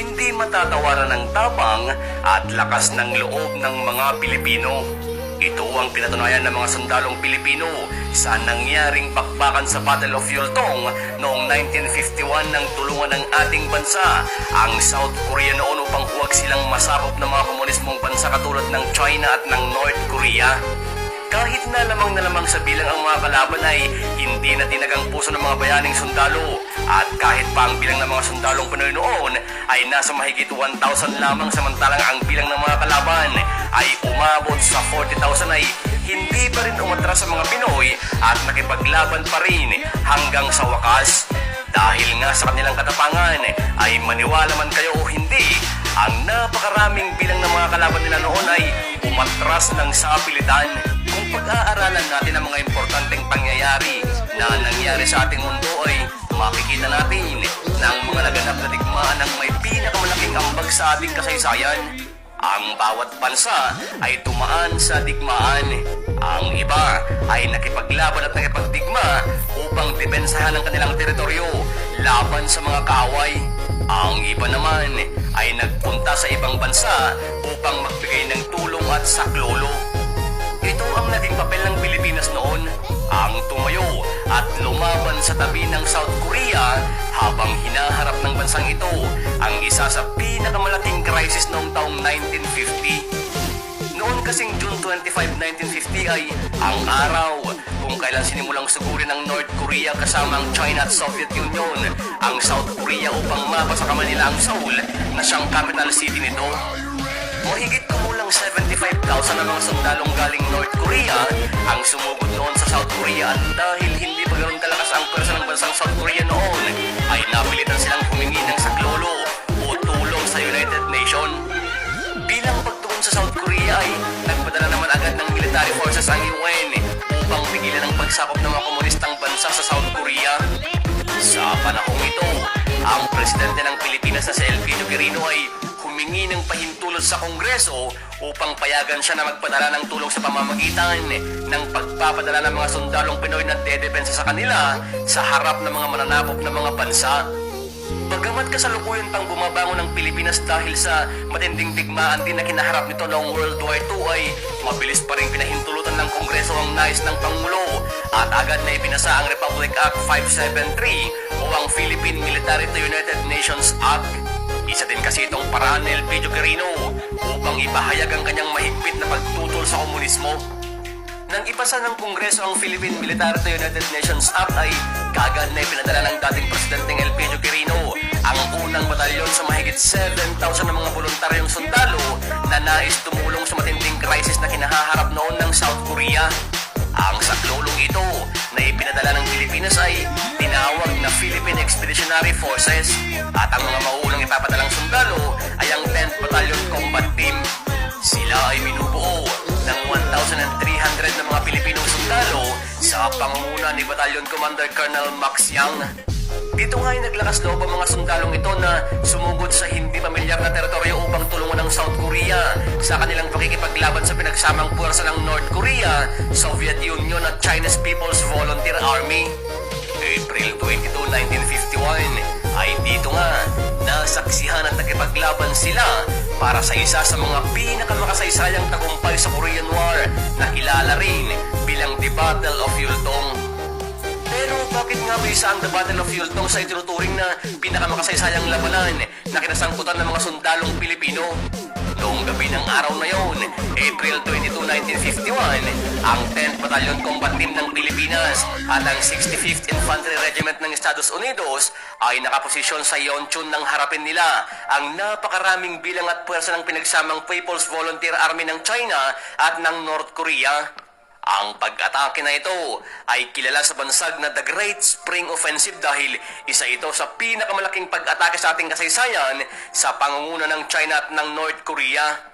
hindi matatawaran ng tapang at lakas ng loob ng mga Pilipino. Ito ang pinatunayan ng mga sundalong Pilipino sa nangyaring pakbakan sa Battle of Yultong noong 1951 nang tulungan ng ating bansa ang South Korea noon upang huwag silang masakop ng mga komunismong bansa katulad ng China at ng North Korea. Kahit na lamang na lamang sa bilang ang mga kalaban ay hindi na tinagang puso ng mga bayaning sundalo at kahit pa ang bilang ng mga sundalong Pinoy noon ay nasa mahigit 1,000 lamang samantalang ang bilang ng mga kalaban ay umabot sa 40,000 ay hindi pa rin umatras sa mga Pinoy at nakipaglaban pa rin hanggang sa wakas. Dahil nga sa kanilang katapangan ay maniwala man kayo o hindi, ang napakaraming bilang ng mga kalaban nila noon ay umatras ng sapilitan. Kung pag-aaralan natin ang mga importanteng pangyayari na nangyari sa ating mundo ay makikita natin na ang mga naganap na digmaan ang may pinakamalaking ambag sa ating kasaysayan. Ang bawat bansa ay tumaan sa digmaan. Ang iba ay nakipaglaban at nakipagdigma upang depensahan ang kanilang teritoryo laban sa mga kaaway. Ang iba naman ay nagpunta sa ibang bansa upang magbigay ng tulong at saklolo. Ito ang naging papel ng Pilipinas noon, ang tumayo at lumaban sa tabi ng South Korea habang hinaharap ng bansang ito ang isa sa pinakamalaking crisis noong taong 1950. Noon kasing June 25, 1950 ay ang araw kung kailan sinimulang sugurin ng North Korea kasama ang China at Soviet Union ang South Korea upang mapasa kamay nila ang Seoul na siyang capital city nito. Mahigit kumulang 75,000 na mga sundalong galing North Korea ang sumugod noon sa South Korea dahil hindi pa ganoon kalakas ang pwersa ng bansang South Korea noon ay napilitan silang humingi ng saklolo o tulong sa United Nations. Bilang pagtugon sa South Korea ay nagpadala naman agad ng military forces ang UN ang pagsakop ng mga komunistang bansa sa South Korea. Sa panahong ito, ang presidente ng Pilipinas na si Elpidio Quirino ay humingi ng pahintulot sa Kongreso upang payagan siya na magpadala ng tulong sa pamamagitan ng pagpapadala ng mga sundalong Pinoy na dedepensa sa kanila sa harap ng mga mananakop ng mga bansa. Bagamat kasalukuyan pang bumabangon ng Pilipinas dahil sa matinding digmaan din na kinaharap nito noong World War II ay mabilis pa rin pinahintulutan ng Kongreso ang nais ng Pangulo at agad na ipinasa ang Republic Act 573 o ang Philippine Military to United Nations Act. Isa din kasi itong paraan ni Elpidio Quirino upang ipahayag ang kanyang mahigpit na pagtutol sa komunismo. Nang ipasa ng Kongreso ang Philippine Military to United Nations Act ay kagad na ipinadala ng dating Presidenteng Elpidio Quirino ang unang batalyon sa mahigit 7,000 na mga voluntaryong sundalo na nais tumulong sa matinding crisis na kinahaharap noon ng South Korea. Ang saklolong ito na ipinadala ng Pilipinas ay tinawag na Philippine Expeditionary Forces at ang mga mauunang ipapadalang sundalo ay ang 10th Battalion Combat Team. Sila ay binubuo ng 1,300 na mga Pilipinong sundalo sa pangunguna ni Battalion Commander Colonel Max Yang. Dito nga ay naglakas loob ang mga sundalong ito na sumugod sa hindi pamilyar na teritoryo upang tulungan ng South Korea sa kanilang pakikipaglaban sa pinagsamang puwersa ng North Korea, Soviet At Chinese People's Volunteer Army. April 22, 1951 ay dito nga nasaksihan at nakipaglaban sila para sa isa sa mga pinakamakasaysayang tagumpay sa Korean War na kilala rin bilang The Battle of Yultong. Pero bakit nga ba isa ang The Battle of Yultong sa itinuturing na pinakamakasaysayang labanan na kinasangkutan ng mga sundalong Pilipino? Noong gabi ng araw na yon, April 22, 1951, ang 10th Battalion Combat Team ng Pilipinas at ang 65th Infantry Regiment ng Estados Unidos ay nakaposisyon sa Yonchun nang harapin nila ang napakaraming bilang at puwersa ng pinagsamang People's Volunteer Army ng China at ng North Korea. Ang pag-atake na ito ay kilala sa bansag na The Great Spring Offensive dahil isa ito sa pinakamalaking pag-atake sa ating kasaysayan sa pangunguna ng China at ng North Korea.